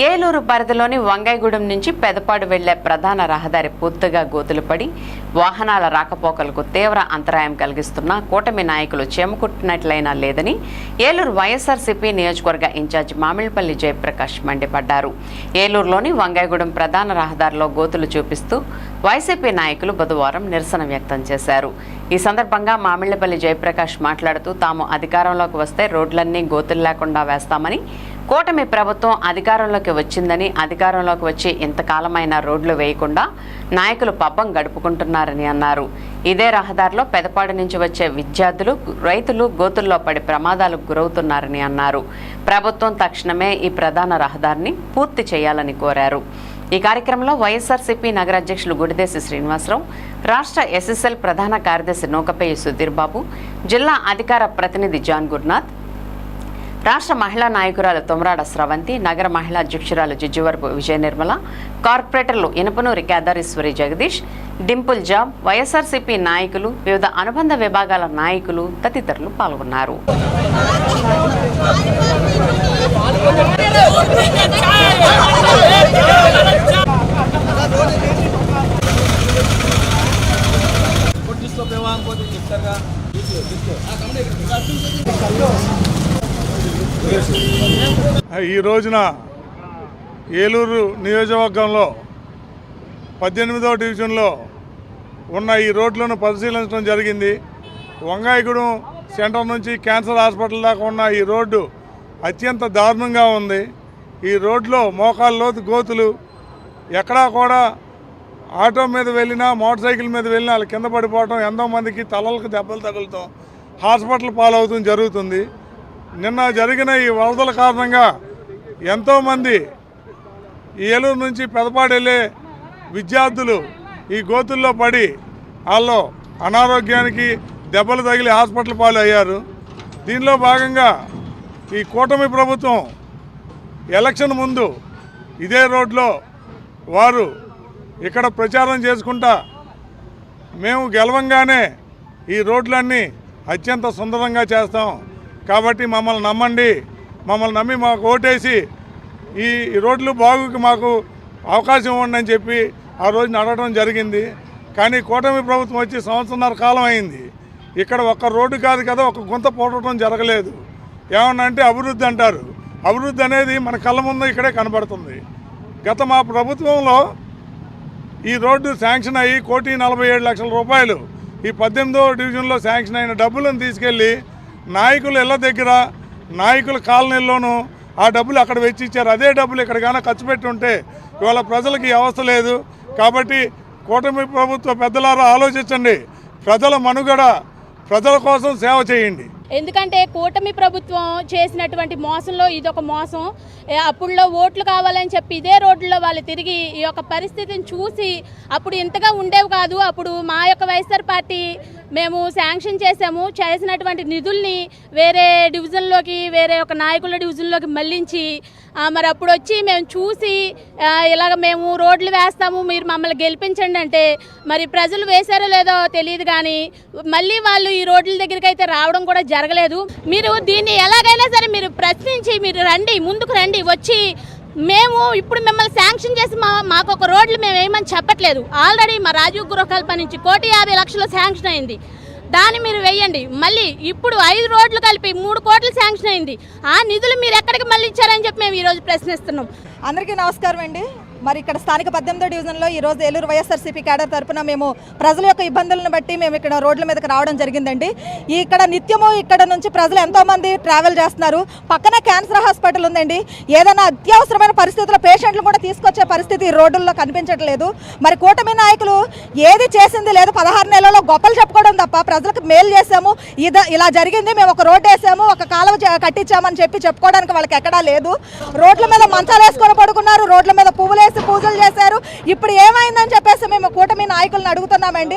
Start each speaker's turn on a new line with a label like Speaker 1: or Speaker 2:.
Speaker 1: ఏలూరు పరిధిలోని వంగైగూడెం నుంచి పెదపాడు వెళ్ళే ప్రధాన రహదారి పూర్తిగా గోతులు పడి వాహనాల రాకపోకలకు తీవ్ర అంతరాయం కలిగిస్తున్న కూటమి నాయకులు చేమకుట్టినట్లయినా లేదని ఏలూరు వైఎస్ఆర్సీపీ నియోజకవర్గ ఇన్ఛార్జ్ మామిళ్ళపల్లి జయప్రకాష్ మండిపడ్డారు. ఏలూరులోని వంగైగూడెం ప్రధాన రహదారిలో గోతులు చూపిస్తూ వైసీపీ నాయకులు బుధవారం నిరసన వ్యక్తం చేశారు. ఈ సందర్భంగా మామిళ్ళపల్లి జయప్రకాష్ మాట్లాడుతూ తాము అధికారంలోకి వస్తే రోడ్లన్నీ గోతులు లేకుండా వేస్తామని కూటమి ప్రభుత్వం అధికారంలోకి వచ్చిందని అధికారంలోకి వచ్చి ఇంతకాలమైన రోడ్లు వేయకుండా నాయకులు పబ్బం గడుపుకుంటున్నారని అన్నారు. ఇదే రహదారిలో పెదపాడు నుంచి వచ్చే విద్యార్థులు రైతులు గోతుల్లో పడి ప్రమాదాలకు గురవుతున్నారని అన్నారు. ప్రభుత్వం తక్షణమే ఈ ప్రధాన రహదారిని పూర్తి చేయాలని కోరారు. ఈ కార్యక్రమంలో వైఎస్ఆర్సీపీ నగర అధ్యక్షులు గుడిదేశి శ్రీనివాసరావు రాష్ట్ర ఎస్ఎస్ఎల్ ప్రధాన కార్యదర్శి నూకపేయి సుధీర్ బాబు జిల్లా అధికార ప్రతినిధి జాన్ గురునాథ్ రాష్ట్ర మహిళా నాయకురాలు తొమరాడ స్రవంతి నగర మహిళా అధ్యక్షురాలు జిజ్జువరపు విజయ నిర్మల కార్పొరేటర్లు ఇనపనూరి కేదారేశ్వరి జగదీష్ డింపుల్ జాబ్ వైఎస్ఆర్సీపీ నాయకులు వివిధ అనుబంధ విభాగాల నాయకులు తదితరులు పాల్గొన్నారు.
Speaker 2: ఈ రోజున ఏలూరు నియోజకవర్గంలో పద్దెనిమిదవ డివిజన్లో ఉన్న ఈ రోడ్లను పరిశీలించడం జరిగింది. వంగాయగూడెం సెంటర్ నుంచి క్యాన్సర్ హాస్పిటల్ దాకా ఉన్న ఈ రోడ్డు అత్యంత దారుణంగా ఉంది. ఈ రోడ్లో మోకాళ్ళ లోతు గోతులు ఎక్కడా కూడా ఆటో మీద వెళ్ళినా మోటార్ సైకిల్ మీద వెళ్ళినా వాళ్ళు కింద పడిపోవటం ఎంతోమందికి తలలకు దెబ్బలు తగులుతాం హాస్పిటల్ పాలవుతుంది జరుగుతుంది. నిన్న జరిగిన ఈ వరదల కారణంగా ఎంతోమంది ఈ ఏలూరు నుంచి పెదపాడు వెళ్ళే విద్యార్థులు ఈ గోతుల్లో పడి వాళ్ళు అనారోగ్యానికి దెబ్బలు తగిలి హాస్పిటల్ పాలు అయ్యారు. దీనిలో భాగంగా ఈ కూటమి ప్రభుత్వం ఎలక్షన్ ముందు ఇదే రోడ్లో వారు ఇక్కడ ప్రచారం చేసుకుంటా మేము గెలవంగానే ఈ రోడ్లన్నీ అత్యంత సుందరంగా చేస్తాం. కాబట్టి మమ్మల్ని నమ్మండి. మమ్మల్ని నమ్మి మాకు ఓటేసి ఈ రోడ్లు బాగుకి మాకు అవకాశం ఇవ్వండి అని చెప్పి ఆ రోజున అడగడం జరిగింది. కానీ కూటమి ప్రభుత్వం వచ్చి సంవత్సరంన్నర కాలం అయింది. ఇక్కడ ఒక్క రోడ్డు కాదు కదా ఒక గుంత పోటడం జరగలేదు. ఏమన్నా అంటే అభివృద్ధి అంటారు. అభివృద్ధి అనేది మన కళ్ళ ముందు ఇక్కడే కనబడుతుంది. గత మా ప్రభుత్వంలో ఈ రోడ్డు శాంక్షన్ అయ్యి కోటి నలభై ఏడు లక్షల రూపాయలు ఈ పద్దెనిమిదో డివిజన్లో శాంక్షన్ అయిన డబ్బులను తీసుకెళ్ళి నాయకులు ఇళ్ళ దగ్గర నాయకుల కాలనీల్లోనూ ఆ డబ్బులు అక్కడ వెచ్చిచ్చారు అదే డబ్బులు ఇక్కడ కానీ ఖర్చు పెట్టి ఉంటే ఇవాళ ప్రజలకు అవస్థ లేదు. కాబట్టి కూటమి ప్రభుత్వ పెద్దలారా ఆలోచించండి. ప్రజల మనుగడ ప్రజల కోసం సేవ చేయండి.
Speaker 3: ఎందుకంటే కూటమి ప్రభుత్వం చేసినటువంటి మోసంలో ఇదొక మోసం. అప్పుడులో ఓట్లు కావాలని చెప్పి ఇదే రోడ్లలో వాళ్ళు తిరిగి ఈ యొక్క పరిస్థితిని చూసి అప్పుడు ఇంతగా ఉండేవి కాదు. అప్పుడు మా యొక్క వైఎస్ఆర్ పార్టీ మేము శాంక్షన్ చేసాము చేసినటువంటి నిధుల్ని వేరే డివిజన్లోకి వేరే ఒక నాయకుల డివిజన్లోకి మళ్ళించి మరి అప్పుడు వచ్చి మేము చూసి ఇలాగ మేము రోడ్లు వేస్తాము మీరు మమ్మల్ని గెలిపించండి అంటే మరి ప్రజలు వేశారో లేదో తెలియదు కానీ మళ్ళీ వాళ్ళు ఈ రోడ్ల దగ్గరికి అయితే రావడం కూడా జరగలేదు. మీరు దీన్ని ఎలాగైనా సరే మీరు ప్రశ్నించి మీరు రండి ముందుకు రండి వచ్చి మేము ఇప్పుడు మిమ్మల్ని శాంక్షన్ చేసి మా మాకు ఒక రోడ్లు మేము వేయమని చెప్పట్లేదు. ఆల్రెడీ మా రాజీవ్ గృహకల్ప నుంచి కోటి యాభై లక్షలు శాంక్షన్ అయింది. దాన్ని మీరు వేయండి మళ్ళీ ఇప్పుడు ఐదు రోడ్లు కలిపి మూడు కోట్లు శాంక్షన్ అయింది. ఆ నిధులు మీరు ఎక్కడికి మళ్ళీ ఇచ్చారని చెప్పి మేము ఈరోజు ప్రశ్నిస్తున్నాం.
Speaker 4: అందరికీ నమస్కారం అండి. మరి ఇక్కడ స్థానిక పద్దెనిమిదో డివిజన్లో ఈ రోజు ఏలూరు వైఎస్ఆర్సీపీ క్యాడర్ తరపున మేము ప్రజల యొక్క ఇబ్బందులను బట్టి మేము ఇక్కడ రోడ్ల మీదకి రావడం జరిగిందండి. ఇక్కడ నిత్యము ఇక్కడ నుంచి ప్రజలు ఎంతో మంది ట్రావెల్ చేస్తున్నారు. పక్కన క్యాన్సర్ హాస్పిటల్ ఉందండి. ఏదైనా అత్యవసరమైన పరిస్థితుల్లో పేషెంట్లు కూడా తీసుకొచ్చే పరిస్థితి ఈ కనిపించట్లేదు. మరి కూటమి నాయకులు ఏది చేసింది లేదు. పదహారు నెలల్లో గొప్పలు చెప్పుకోవడం తప్ప ప్రజలకు మేలు చేసాము ఇద ఇలా జరిగింది. మేము ఒక రోడ్డు వేసాము. ఒక కాలువ కట్టించామని చెప్పి చెప్పుకోవడానికి వాళ్ళకి ఎక్కడా లేదు. రోడ్ల మీద మంచాలు వేసుకొని పడుకున్నారు. రోడ్ల మీద పువ్వులు చేసి పూజలు చేశారు. ఇప్పుడు ఏమైందని చెప్పేసి మేము కూటమి నాయకులను అడుగుతున్నామండి.